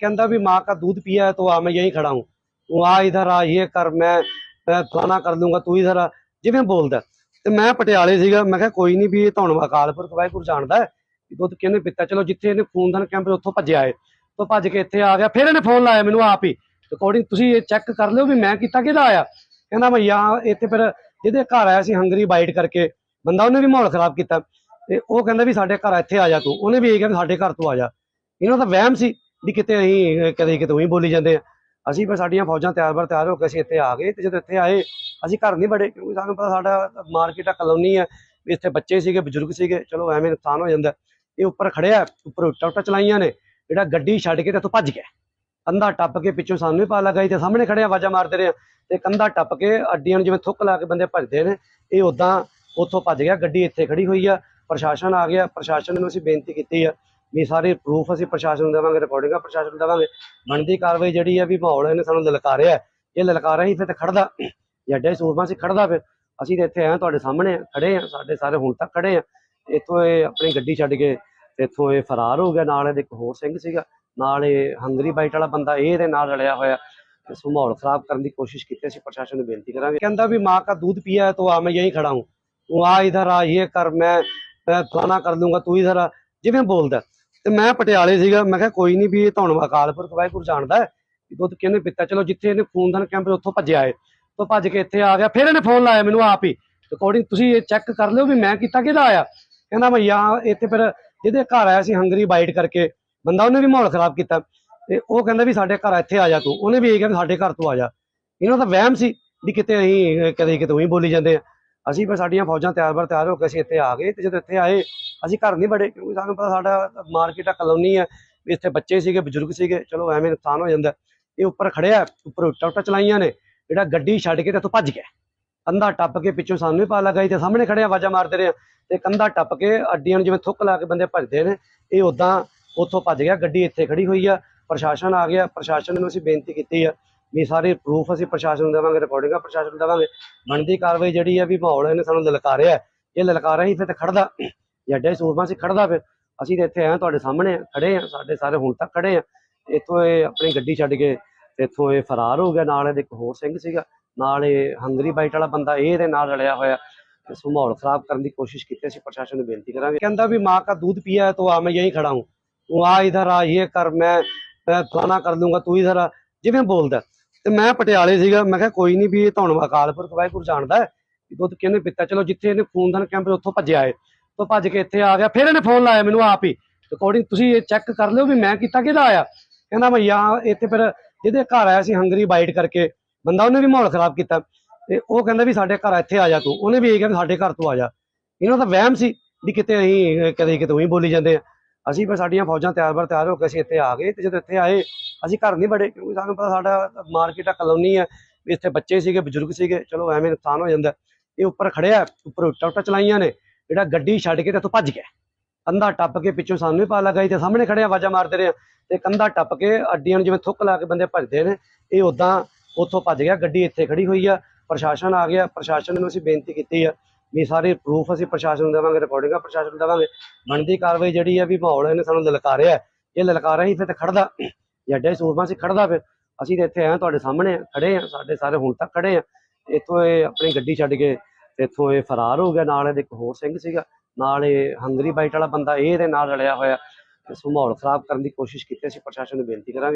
कहता भी माँ का दूध पिया है तो आ मैं यहीं खड़ा हूँ तू आ इधर आ ये कर मैं मैं फलाना कर दूंगा ਤੂੰ ਇਧਰ ਆ ਜਿਵੇਂ ਬੋਲਦਾ ਤੇ ਮੈਂ ਪਟਿਆਲੇ ਸੀਗਾ ਮੈਂ ਕਿਹਾ ਕੋਈ ਨਹੀਂ ਵੀ ਇਹ ਤੁਹਾਨੂੰ ਅਕਾਲਪੁਰ ਵਾਹਿਗੁਰੂ ਜਾਣਦਾ ਹੈ ਵੀ ਦੁੱਧ ਕਿਹਨੇ ਪੀਤਾ ਚਲੋ ਜਿੱਥੇ ਇਹਨੇ ਖੂਨਦਾਨ ਕੈਂਪ ਉੱਥੋਂ ਭੱਜਿਆ ਏ ਤੋਂ ਭੱਜ ਕੇ ਇੱਥੇ ਆ ਗਿਆ ਫਿਰ ਇਹਨੇ ਫੋਨ ਲਾਇਆ ਮੈਨੂੰ ਆਪ ਹੀ ਰਿਕਾਰਡਿੰਗ ਤੁਸੀਂ ਇਹ ਚੈੱਕ ਕਰ ਲਿਓ ਵੀ ਮੈਂ ਕੀਤਾ ਕਿਹਦਾ ਆਇਆ ਕਹਿੰਦਾ ਮੈਂ ਯਾ ਇੱਥੇ ਫਿਰ ਜਿਹਦੇ ਘਰ ਆਇਆ ਸੀ ਹੰਗਰੀ ਬਾਈਟ ਕਰਕੇ ਬੰਦਾ ਉਹਨੇ ਵੀ ਮਾਹੌਲ ਖਰਾਬ ਕੀਤਾ ਤੇ ਉਹ ਕਹਿੰਦਾ ਵੀ ਸਾਡੇ ਘਰ ਇੱਥੇ ਆ ਜਾ ਤੂੰ ਉਹਨੇ ਵੀ ਇਹ ਕਿਹਾ ਵੀ ਸਾਡੇ ਘਰ ਤੋਂ ਆ ਜਾ ਇਹਨਾਂ ਦਾ ਵਹਿਮ ਸੀ ਵੀ ਕਿਤੇ ਅਸੀਂ ਕਦੇ ਕਿਤੇ ਉਹੀ ਬੋਲੀ ਜਾਂਦੇ ਆ। ਅਸੀਂ ਫਿਰ ਸਾਡੀਆਂ ਫੌਜਾਂ ਤਿਆਰ ਬਰ ਤਿਆਰ ਹੋ ਕੇ ਅਸੀਂ ਇੱਥੇ ਆ ਗਏ ਤੇ ਜਦੋਂ ਇੱਥੇ ਆਏ, ਅਸੀਂ ਘਰ ਨਹੀਂ ਬੜੇ ਕਿਉਂਕਿ ਸਾਨੂੰ ਪਤਾ ਸਾਡਾ ਮਾਰਕੀਟ ਆ, ਕਲੋਨੀ ਆ, ਵੀ ਇੱਥੇ ਬੱਚੇ ਸੀਗੇ, ਬਜ਼ੁਰਗ ਸੀਗੇ, ਚਲੋ ਐਵੇਂ ਨੁਕਸਾਨ ਹੋ ਜਾਂਦਾ। ਇਹ ਉੱਪਰ ਖੜਿਆ ਉੱਪਰ ਉੱਟਾ ਉੱਟਾ ਚਲਾਈਆਂ ਨੇ, ਜਿਹੜਾ ਗੱਡੀ ਛੱਡ ਕੇ ਤੇ ਇੱਥੋਂ ਭੱਜ ਗਿਆ। ਕੰਧਾ ਟੱਪ ਕੇ ਪਿੱਛੋਂ ਸਾਨੂੰ ਵੀ ਪਾ ਲੱਗਾ ਸੀ ਤੇ ਸਾਹਮਣੇ ਖੜੇ ਆਵਾਜ਼ਾਂ ਮਾਰਦੇ ਰਹੇ ਤੇ ਕੰਧਾ ਟੱਪ ਕੇ ਅੱਡੀਆਂ ਨੂੰ ਜਿਵੇਂ ਥੁੱਕ ਲਾ ਕੇ ਬੰਦੇ ਭੱਜਦੇ ਨੇ, ਇਹ ਉਦਾਂ ਉੱਥੋਂ ਭੱਜ ਗਿਆ, ਗੱਡੀ ਇੱਥੇ ਖੜੀ ਹੋਈ ਆ, ਪ੍ਰਸ਼ਾਸਨ ਆ ਗਿਆ, ਪ੍ਰਸ਼ਾਸਨ ਨੂੰ ਅਸੀਂ ਬੇਨਤੀ ਕੀਤੀ ਆ ਵੀ ਸਾਰੇ ਪ੍ਰੂਫ ਅਸੀਂ ਪ੍ਰਸ਼ਾਸਨ ਨੂੰ ਦੇਵਾਂਗੇ ਰਿਕਾਰਡਿੰਗਾਂ ਪ੍ਰਸ਼ਾਸਨ ਨੂੰ ਦੇਵਾਂਗੇ। ਬਣਦੀ ਕਾਰਵਾਈ ਜਿਹੜੀ ਹੈ ਵੀ ਮਾਹੌਲ ਇਹਨੇ ਸਾਨੂੰ ਲਲਕਾਰਿਆ। ਇਹ ਲਲਕਾਰਾ ਹੀ ਫਿਰ ਤੇ ਖੜਦਾ ਜੱਡੇ ਸੂਰਮਾ ਸੀ ਖੜਦਾ ਫਿਰ। ਅਸੀਂ ਤੇ ਇੱਥੇ ਆਏ, ਤੁਹਾਡੇ ਸਾਹਮਣੇ ਖੜੇ ਆ, ਸਾਡੇ ਸਾਰੇ ਹੁਣ ਤੱਕ ਖੜੇ ਆ। ਇੱਥੋਂ ਇਹ ਆਪਣੀ ਗੱਡੀ ਛੱਡ ਕੇ ਇੱਥੋਂ ਇਹ ਫਰਾਰ ਹੋ ਗਿਆ। ਨਾਲ ਇਹਦੇ ਇੱਕ ਹੋਰ ਸਿੰਘ ਸੀਗਾ। ਨਾਲ ਇਹ ਹੰਗਰੀ ਬਾਈਟ ਵਾਲਾ ਬੰਦਾ, ਇਹ ਇਹਦੇ ਨਾਲ ਰਲਿਆ ਹੋਇਆ। ਇਸ ਮਾਹੌਲ ਖਰਾਬ ਕਰਨ ਦੀ ਕੋਸ਼ਿਸ਼ ਕੀਤੀ ਸੀ ਪ੍ਰਸ਼ਾਸਨ ਨੂੰ ਬੇਨਤੀ ਕਰਾਂਗੇ। ਕਹਿੰਦਾ ਵੀ ਮਾਂ ਦਾ ਦੁੱਧ ਪੀਆ ਤੋ ਆ, ਮੈਂ ਇਹੀ ਖੜਾ ਹੂੰ। ਤੂੰ ਆ, ਇਧਰ ਆ, ਇਹ ਕਰ, ਮੈਂ ਫਲਾਣਾ ਕਰ ਦੂੰਗਾ ਤੂੰ ਇਧਰ ਆ। ਜਿਵੇਂ ਬੋਲਦਾ। ਤੇ ਮੈਂ ਪਟਿਆਲੇ ਸੀਗਾ, ਮੈਂ ਕਿਹਾ ਕੋਈ ਨਹੀਂ ਵੀ ਇਹ ਤੁਹਾਨੂੰ ਅਕਾਲਪੁਰ ਵਾਹਿਗੁਰੂ ਜਾਣਦਾ ਹੈ ਦੁੱਧ ਕਿਹਨੇ ਪੀਤਾ। ਚਲੋ ਜਿੱਥੇ ਇਹਨੇ ਖੂਨਦਾਨ ਕੈਂਪ ਉੱਥੋਂ ਭੱਜਿਆ ਏ ਤੋਂ ਭੱਜ ਕੇ ਇੱਥੇ ਆ ਗਿਆ, ਫਿਰ ਇਹਨੇ ਫੋਨ ਲਾਇਆ ਮੈਨੂੰ ਆਪ ਹੀ। ਰਿਕਾਰਡਿੰਗ ਤੁਸੀਂ ਇਹ ਚੈੱਕ ਕਰ ਲਿਓ ਵੀ ਮੈਂ ਕੀਤਾ ਕਿਹਦਾ ਆਇਆ। ਕਹਿੰਦਾ ਮੈਂ ਯਾ ਇੱਥੇ ਫਿਰ ਜਿਹਦੇ ਘਰ ਆਇਆ ਸੀ ਹੰਗਰੀ ਬਾਈਟ ਕਰਕੇ, ਬੰਦਾ ਉਹਨੇ ਵੀ ਮਾਹੌਲ ਖਰਾਬ ਕੀਤਾ। ਤੇ ਉਹ ਕਹਿੰਦਾ ਵੀ ਸਾਡੇ ਘਰ ਇੱਥੇ ਆ ਜਾ ਤੂੰ। ਉਹਨੇ ਵੀ ਇਹ ਕਹਿੰਦਾ ਸਾਡੇ ਘਰ ਤੋਂ ਆ ਜਾ। ਇਹਨਾਂ ਦਾ ਵਹਿਮ ਸੀ ਵੀ ਕਿਤੇ ਅਸੀਂ, ਕਦੇ ਕਿਤੇ ਉਹੀ ਬੋਲੀ ਜਾਂਦੇ ਆ। ਅਸੀਂ ਫਿਰ ਸਾਡੀਆਂ ਫੌਜਾਂ ਤਿਆਰ ਬਰ ਤਿਆਰ ਹੋ ਕੇ ਅਸੀਂ ਇੱਥੇ ਆ ਗਏ ਤੇ ਜਦੋਂ ਇੱਥੇ ਆਏ ਅਸੀਂ ਘਰ ਨਹੀਂ ਬੜੇ, ਕਿਉਂਕਿ ਸਾਨੂੰ ਪਤਾ ਸਾਡਾ ਮਾਰਕੀਟ ਆ, ਕਲੋਨੀ ਹੈ ਵੀ ਇੱਥੇ ਬੱਚੇ ਸੀਗੇ, ਬਜ਼ੁਰਗ ਸੀਗੇ, ਚਲੋ ਐਵੇਂ ਨੁਕਸਾਨ ਹੋ ਜਾਂਦਾ। ਇਹ ਉੱਪਰ ਖੜਿਆ ਉੱਪਰ ਉੱਟਾ ਚਲਾਈਆਂ ਨੇ, ਜਿਹੜਾ ਗੱਡੀ ਛੱਡ ਕੇ ਤੇ ਇੱਥੋਂ ਭੱਜ ਗਿਆ। ਕੰਧਾ ਟੱਪ ਕੇ ਪਿੱਛੋਂ ਸਾਨੂੰ ਵੀ ਪਾ ਲੱਗਾ ਸੀ ਤੇ ਸਾਹਮਣੇ ਖੜੇ ਆਵਾਜ਼ਾਂ ਮਾਰਦੇ ਰਹੇ ਤੇ ਕੰਧਾ ਟੱਪ ਕੇ ਅੱਡੀਆਂ ਨੂੰ ਜਿਵੇਂ ਥੁੱਕ ਲਾ ਕੇ ਬੰਦੇ ਭੱਜਦੇ ਨੇ, ਇਹ ਉਦਾਂ ਉੱਥੋਂ ਭੱਜ ਗਿਆ, ਗੱਡੀ ਇੱਥੇ ਖੜੀ ਹੋਈ ਆ, ਪ੍ਰਸ਼ਾਸਨ ਆ ਗਿਆ, ਪ੍ਰਸ਼ਾਸਨ ਨੂੰ ਅਸੀਂ ਬੇਨਤੀ ਕੀਤੀ ਆ ਵੀ ਸਾਰੇ ਪ੍ਰੂਫ ਅਸੀਂ ਪ੍ਰਸ਼ਾਸਨ ਨੂੰ ਦੇਵਾਂਗੇ ਰਿਕਾਰਡਿੰਗਾਂ ਪ੍ਰਸ਼ਾਸਨ ਨੂੰ ਦੇਵਾਂਗੇ। ਬਣਦੀ ਕਾਰਵਾਈ ਜਿਹੜੀ ਆ ਵੀ ਮਾਹੌਲ ਇਹਨੇ ਸਾਨੂੰ ਲਲਕਾਰਿਆ, ਇਹ ਲਲਕਾਰਿਆ ਹੀ ਫਿਰ ਤੇ ਖੜਦਾ ਜੱਡੇ ਸੂਰਮਾ ਸੀ ਖੜਦਾ ਫਿਰ, ਅਸੀਂ ਤੇ ਇੱਥੇ ਆਏ ਤੁਹਾਡੇ ਸਾਹਮਣੇ ਖੜੇ ਆ ਸਾਡੇ ਸਾਰੇ ਹੁਣ ਤੱਕ ਖੜੇ ਆ ਇੱਥੋਂ ਇਹ ਆਪਣੀ ਗੱਡੀ ਛੱਡ ਕੇ ਇੱਥੋਂ ਇਹ ਫਰਾਰ ਹੋ ਗਿਆ, ਨਾਲ ਇਹਦੇ ਇੱਕ ਹੋਰ ਸਿੰਘ ਸੀਗਾ, ਨਾਲ ਇਹ ਹੰਗਰੀ ਬਾਈਟ ਵਾਲਾ ਬੰਦਾ, ਇਹ ਇਹਦੇ ਨਾਲ ਰਲਿਆ ਹੋਇਆ। ਇਸ ਨੂੰ ਮਾਹੌਲ ਖਰਾਬ ਕਰਨ ਦੀ ਕੋਸ਼ਿਸ਼ ਕੀਤੀ ਸੀ ਪ੍ਰਸ਼ਾਸਨ ਨੂੰ ਬੇਨਤੀ ਕਰਾਂਗੇ। ਕਹਿੰਦਾ ਵੀ ਮਾਂ ਦਾ ਦੁੱਧ ਪੀਆ ਹੈ, ਤੋ ਆ, ਮੈਂ ਯਹੀਂ ਖੜਾ ਹੂੰ। ਤੂੰ ਆ ਇਧਰ ਆ, ਇਹ ਕਰ, ਮੈਂ ਮੈਂ ਫਲਾਣਾ ਕਰ ਦੂੰਗਾ ਤੂੰ ਇਧਰ ਆ। ਜਿਵੇਂ ਬੋਲਦਾ। ਤੇ ਮੈਂ ਪਟਿਆਲੇ ਸੀਗਾ, ਮੈਂ ਕਿਹਾ ਕੋਈ ਨਹੀਂ ਵੀ ਤੁਹਾਨੂੰ ਅਕਾਲ ਪੁਰਖ ਜਾਣਦਾ ਦੁੱਧ ਕਿਹਨੇ ਪੀਤਾ? ਚਲੋ ਜਿੱਥੇ ਇਹਨੇ ਖੂਨਦਾਨ ਕੈਂਪ ਉੱਥੋਂ ਭੱਜਿਆ ਹੈ। ਤੋਂ ਭੱਜ ਕੇ ਇੱਥੇ ਆ ਗਿਆ, ਫਿਰ ਇਹਨੇ ਫੋਨ ਲਾਇਆ ਮੈਨੂੰ ਆਪ ਹੀ। ਰਿਕਾਰਡਿੰਗ ਤੁਸੀਂ ਇਹ ਚੈੱਕ ਕਰ ਲਿਓ ਵੀ ਮੈਂ ਕੀਤਾ ਕਿਹਦਾ ਆਇਆ। ਕਹਿੰਦਾ ਮੈਂ ਯਾ ਇੱਥੇ ਫਿਰ ਜਿਹਦੇ ਘਰ ਆਇਆ ਸੀ ਹੰਗਰੀ ਬਾਈਟ ਕਰਕੇ, ਬੰਦਾ ਉਹਨੇ ਵੀ ਮਾਹੌਲ ਖਰਾਬ ਕੀਤਾ। ਤੇ ਉਹ ਕਹਿੰਦਾ ਵੀ ਸਾਡੇ ਘਰ ਇੱਥੇ ਆ ਜਾ ਤੂੰ। ਉਹਨੇ ਵੀ ਇਹ ਕਿਹਾ ਵੀ ਸਾਡੇ ਘਰ ਤੋਂ ਆ ਜਾ। ਇਹਨਾਂ ਦਾ ਵਹਿਮ ਸੀ ਵੀ ਕਿਤੇ ਅਸੀਂ ਕਦੇ ਕਿਤੇ ਉਹੀ ਬੋਲੀ ਜਾਂਦੇ ਆ। ਅਸੀਂ ਫਿਰ ਸਾਡੀਆਂ ਫੌਜਾਂ ਤਿਆਰ ਬਰ ਤਿਆਰ ਹੋ ਕੇ ਅਸੀਂ ਇੱਥੇ ਆ ਗਏ ਤੇ ਜਦੋਂ ਇੱਥੇ ਆਏ, ਅਸੀਂ ਘਰ ਨਹੀਂ ਬੜੇ ਕਿਉਂਕਿ ਸਾਨੂੰ ਪਤਾ ਸਾਡਾ ਮਾਰਕੀਟ ਆ, ਕਲੋਨੀ ਆ। ਵੀ ਇੱਥੇ ਬੱਚੇ ਸੀਗੇ, ਬਜ਼ੁਰਗ ਸੀਗੇ। ਚਲੋ ਐਵੇਂ ਨੁਕਸਾਨ ਹੋ ਜਾਂਦਾ। ਇਹ ਉੱਪਰ ਖੜਿਆ, ਉੱਪਰ ਉੱਟਾ ਉੱਟਾ ਚਲਾਈਆਂ ਨੇ। ਜਿਹੜਾ ਗੱਡੀ ਛੱਡ ਕੇ ਤੇ ਇੱਥੋਂ ਭੱਜ ਗਿਆ। ਕੰਧਾ ਟੱਪ ਕੇ ਪਿੱਛੋਂ ਸਾਨੂੰ ਵੀ ਪਾ ਲੱਗਾ ਸੀ ਤੇ ਸਾਹਮਣੇ ਖੜੇ ਆਵਾਜ਼ਾਂ ਮਾਰਦੇ ਰਹੇ ਆ। ਤੇ ਕੰਧਾ ਟੱਪ ਕੇ ਅੱਡੀਆਂ ਨੂੰ ਜਿਵੇਂ ਥੁੱਕ ਲਾ ਕੇ ਬੰਦੇ ਭੱਜਦੇ ਨੇ, ਇਹ ਉਦਾਂ ਉੱਥੋਂ ਭੱਜ ਗਿਆ, ਗੱਡੀ ਇੱਥੇ ਖੜੀ ਹੋਈ ਆ, ਪ੍ਰਸ਼ਾਸਨ ਆ ਗਿਆ, ਪ੍ਰਸ਼ਾਸਨ ਨੂੰ ਅਸੀਂ ਬੇਨਤੀ ਕੀਤੀ ਆ ਵੀ ਸਾਰੇ ਪ੍ਰੂਫ ਅਸੀਂ ਪ੍ਰਸ਼ਾਸਨ ਨੂੰ ਦੇਵਾਂਗੇ ਰਿਕਾਰਡਿੰਗਾਂ ਪ੍ਰਸ਼ਾਸਨ ਨੂੰ ਦੇਵਾਂਗੇ। ਬਣਦੀ ਕਾਰਵਾਈ ਜਿਹੜੀ ਆ ਵੀ ਮਾਹੌਲ ਇਹਨੇ ਸਾਨੂੰ ਲਲਕਾਰਿਆ। ਇਹ ਲਲਕਾਰਾ ਹੀ ਫਿਰ ਤੇ ਖੜਦਾ ਜੱਡੇ ਸੂਰਮਾ ਸੀ ਖੜਦਾ ਫਿਰ। ਅਸੀਂ ਤੇ ਇੱਥੇ ਆਏ ਹਾਂ, ਤੁਹਾਡੇ ਸਾਹਮਣੇ ਖੜੇ ਆ ਸਾਡੇ ਸਾਰੇ ਹੁਣ ਤੱਕ ਖੜੇ ਆ ਇੱਥੋਂ ਇਹ ਆਪਣੀ ਗੱਡੀ ਛੱਡ ਕੇ ਤੇ ਇੱਥੋਂ ਇਹ ਫਰਾਰ ਹੋ ਗਿਆ, ਨਾਲ ਇਹਦੇ ਇੱਕ ਹੋਰ ਸਿੰਘ ਸੀਗਾ, ਨਾਲ ਇਹ ਹੰਗਰੀ ਬਾਈਟ ਵਾਲਾ ਬੰਦਾ, ਇਹ ਇਹਦੇ ਨਾਲ ਰਲਿਆ ਹੋਇਆ। ਤੇ ਸੋ ਮਾਹੌਲ ਖਰਾਬ ਕਰਨ ਦੀ ਕੋਸ਼ਿਸ਼ ਕੀਤੀ ਸੀ ਪ੍ਰਸ਼ਾਸਨ ਨੂੰ ਬੇਨਤੀ ਕਰਾਂਗੇ।